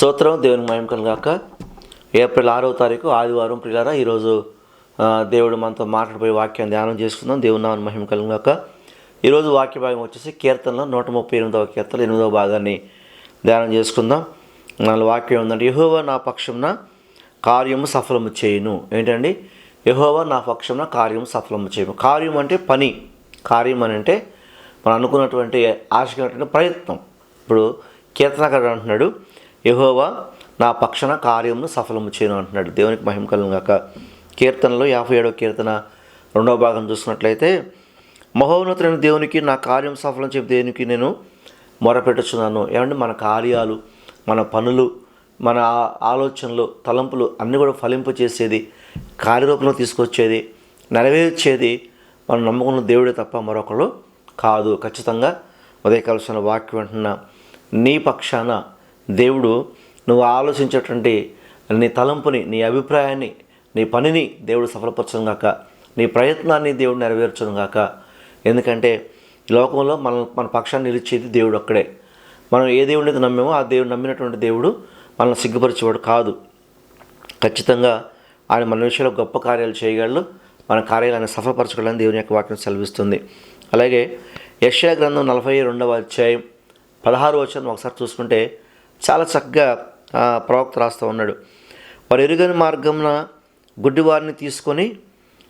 స్తోత్రం దేవుని మయం కలుగాక. ఏప్రిల్ ఆరవ తారీఖు ఆదివారం ప్రియులారా ఈరోజు దేవుడు మనతో మాట్లాడిపోయే వాక్యాన్ని ధ్యానం చేసుకుందాం. దేవుని నామని మహిమ కలగాక. ఈరోజు వాక్య భాగం వచ్చేసి కీర్తనలో నూట ముప్పై ఎనిమిదవ కీర్తన ఎనిమిదవ భాగాన్ని ధ్యానం చేసుకుందాం. మన వాక్యం ఉందంటే యహోవా నా పక్షంన కార్యము సఫలము చేయును. ఏంటండి? యహోవా నా పక్షంన కార్యము సఫలము చేయను. కార్యం అంటే పని. కార్యం అని అంటే మనం అనుకున్నటువంటి ఆశకున్నటువంటి ప్రయత్నం. ఇప్పుడు కీర్తనకారుడు అంటున్నాడు యహోవా నా పక్షన కార్యమును సఫలము చేయను అంటున్నాడు. దేవునికి మహిమ కలుగాక కీర్తనలో యాభై ఏడవ కీర్తన రెండవ భాగం చూసినట్లయితే మహోన్నతులైన దేవునికి నా కార్యం సఫలం చెప్పి దేవునికి నేను మొరపెట్టుచున్నాను. ఏమంటే మన కార్యాలు మన పనులు మన ఆలోచనలు తలంపులు అన్నీ కూడా ఫలింప చేసేది కార్యరూపంలో తీసుకొచ్చేది నెరవేర్చేది మనం నమ్ముకున్న దేవుడే తప్ప మరొకరు కాదు. ఖచ్చితంగా ఉదయకాల్సిన వాక్యం అంటున్న నీ పక్షాన దేవుడు నువ్వు ఆలోచించేటువంటి నీ తలంపుని నీ అభిప్రాయాన్ని నీ పనిని దేవుడు సఫలపరచనుగాక నీ ప్రయత్నాన్ని దేవుడు నెరవేర్చనుగాక ఎందుకంటే లోకంలో మన మన పక్షాన్ని నిలిచేది దేవుడు ఒక్కడే. మనం ఏ దేవుడిని అయితే ఆ దేవుడు నమ్మినటువంటి దేవుడు మనల్ని సిగ్గుపరిచేవాడు కాదు. ఖచ్చితంగా ఆయన మన విషయంలో గొప్ప కార్యాలు చేయగలడు. మన కార్యాలను సఫలపరచగలని దేవుని యొక్క వాక్యం సెలవిస్తుంది. అలాగే యక్షయ గ్రంథం నలభై రెండవ అధ్యాయం పదహారు వచనం ఒకసారి చూసుకుంటే చాలా చక్కగా ప్రవక్త రాస్తూ ఉన్నాడు. వారు ఎరుగని మార్గంన గుడ్డివారిని తీసుకొని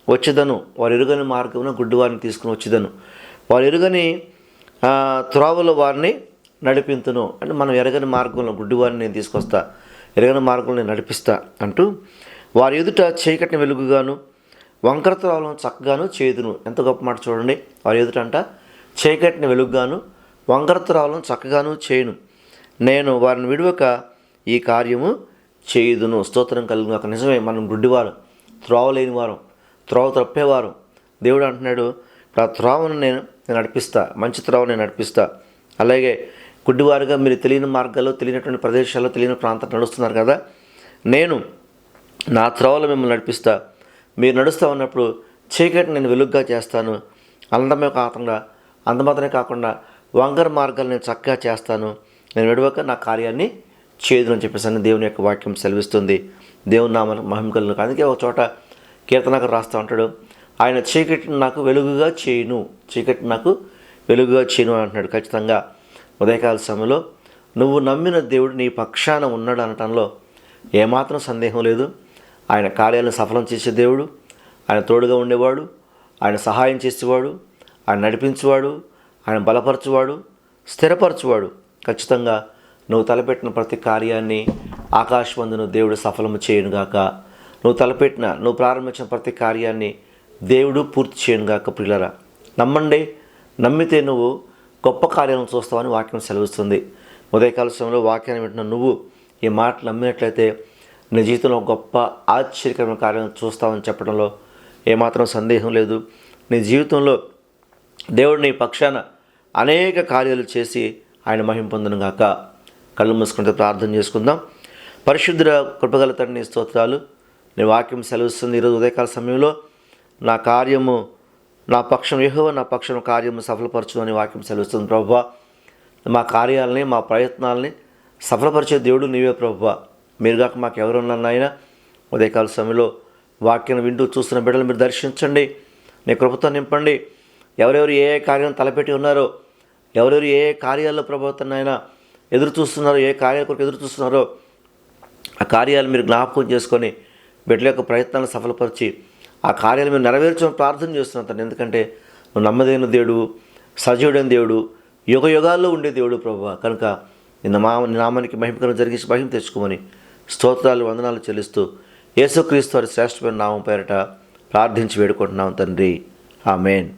వచ్చేదను. వారు ఎరుగని మార్గమున గుడ్డివారిని తీసుకొని వచ్చేదను. వారు ఎరుగని త్రోవల వారిని నడిపింతును. అంటే మనం ఎరగని మార్గంలో గుడ్డివారిని నేను తీసుకొస్తా ఎరగని మార్గంలో నేను నడిపిస్తా అంటూ వారి ఎదుట చీకటిని వెలుగుగాను వంకర త్రోవలను చక్కగాను చేదును ఎంత గొప్ప మాట చూడండి. వారి ఎదుట అంట చీకటిని వెలుగుగాను వంకర త్రోవలను చక్కగాను చేయను. నేను వారిని విడువక ఈ కార్యము చేయుదును. స్తోత్రం కలిగిన ఒక నిజమే మనం గుడ్డివారు త్రోవ లేని వారం త్రోవ తప్పేవారు. దేవుడు అంటున్నాడు ఇప్పుడు ఆ త్రోవను నేను నేను నడిపిస్తా మంచి త్రోవ నేను నడిపిస్తా. అలాగే గుడ్డివారుగా మీరు తెలియని మార్గాల్లో తెలియనటువంటి ప్రదేశాల్లో తెలియని ప్రాంతం నడుస్తున్నారు కదా. నేను నా త్రోవలో మిమ్మల్ని నడిపిస్తా. మీరు నడుస్తూ ఉన్నప్పుడు చీకటి నేను వెలుగ్గా చేస్తాను. అందమే కాకుండా అందమాత్రమే కాకుండా వంకర మార్గాలు నేను చక్కగా చేస్తాను. నేను విడవక నా కార్యాన్ని చేదును అని చెప్పేసి అని దేవుని యొక్క వాక్యం సెలవిస్తుంది. దేవుని నామ మహిమకలను అందుకే ఒక చోట కీర్తనకు రాస్తూ ఉంటాడు. ఆయన చీకటిని నాకు వెలుగుగా చేయును. చీకటి నాకు వెలుగుగా చేయను అంటున్నాడు. ఖచ్చితంగా ఉదయకాల సమయంలో నువ్వు నమ్మిన దేవుడు నీ పక్షాన ఉన్నాడు అనటంలో ఏమాత్రం సందేహం లేదు. ఆయన కార్యాలను సఫలం చేసే దేవుడు ఆయన తోడుగా ఉండేవాడు ఆయన సహాయం చేసేవాడు ఆయన నడిపించేవాడు ఆయన బలపరచువాడు స్థిరపరచువాడు. ఖచ్చితంగా నువ్వు తలపెట్టిన ప్రతి కార్యాన్ని ఆకాశమందును దేవుడు సఫలము చేయనుగాక నువ్వు తలపెట్టిన నువ్వు ప్రారంభించిన ప్రతి కార్యాన్ని దేవుడు పూర్తి చేయనుగాక ప్రియులరా. నమ్మండి నమ్మితే నువ్వు గొప్ప కార్యాలను చూస్తావని వాక్యం సెలవిస్తుంది. ఉదయకాల సమయంలో వాక్యాన్ని వింటున్న నువ్వు ఈ మాటలు నమ్మినట్లయితే నీ జీవితంలో గొప్ప ఆశ్చర్యకరమైన కార్యాలను చూస్తావని చెప్పడంలో ఏమాత్రం సందేహం లేదు. నీ జీవితంలో దేవుడు నీ పక్షాన అనేక కార్యాలు చేసి ఆయన మహిమ పొందును గాక. కళ్ళు మూసుకుంటే ప్రార్థన చేసుకుందాం. పరిశుద్ధ కృపగల తండ్రి నీ స్తోత్రాలు. నీ వాక్యం సెలవిస్తుంది ఈరోజు ఉదయకాల సమయంలో. నా కార్యము నా పక్షం యెహోవా నా పక్షం కార్యము సఫలపరచు అని వాక్యం సెలవిస్తుంది ప్రభు మా కార్యాలని మా ప్రయత్నాలని సఫలపరిచే దేవుడు నీవే ప్రభు మీరు కాక మాకు ఎవరు ఉన్నారు నాయన? ఉదయకాల సమయంలో వాక్యం వింటూ చూస్తున్న బిడ్డలు మీరు దర్శించండి. నీ కృపతో నింపండి. ఎవరెవరు ఏ ఏ కార్యం తలపెట్టి ఉన్నారో ఎవరెవరు ఏ ఏ కార్యాల్లో ప్రభుత్వం ఆయన ఎదురు చూస్తున్నారో ఏ కార్యాల కొరకు ఎదురు చూస్తున్నారో ఆ కార్యాలు మీరు జ్ఞాపకం చేసుకొని బిడ్డల యొక్క ప్రయత్నాలను సఫలపరిచి ఆ కార్యాలు మీరు నెరవేర్చమని ప్రార్థన చేస్తున్నాను తండ్రి. ఎందుకంటే నువ్వు నమ్మదైన దేవుడు సజీవుడైన దేవుడు యుగ యుగాల్లో ఉండే దేవుడు ప్రభు. కనుక నిన్న మా నామానికి మహిమకరం జరిగించి మహిమ తెచ్చుకోమని స్తోత్రాలు వందనాలు చెల్లిస్తూ యేసుక్రీస్తు వారి శ్రేష్టమైన నామం పేరట ప్రార్థించి వేడుకుంటున్నాం తండ్రి. ఆమెన్.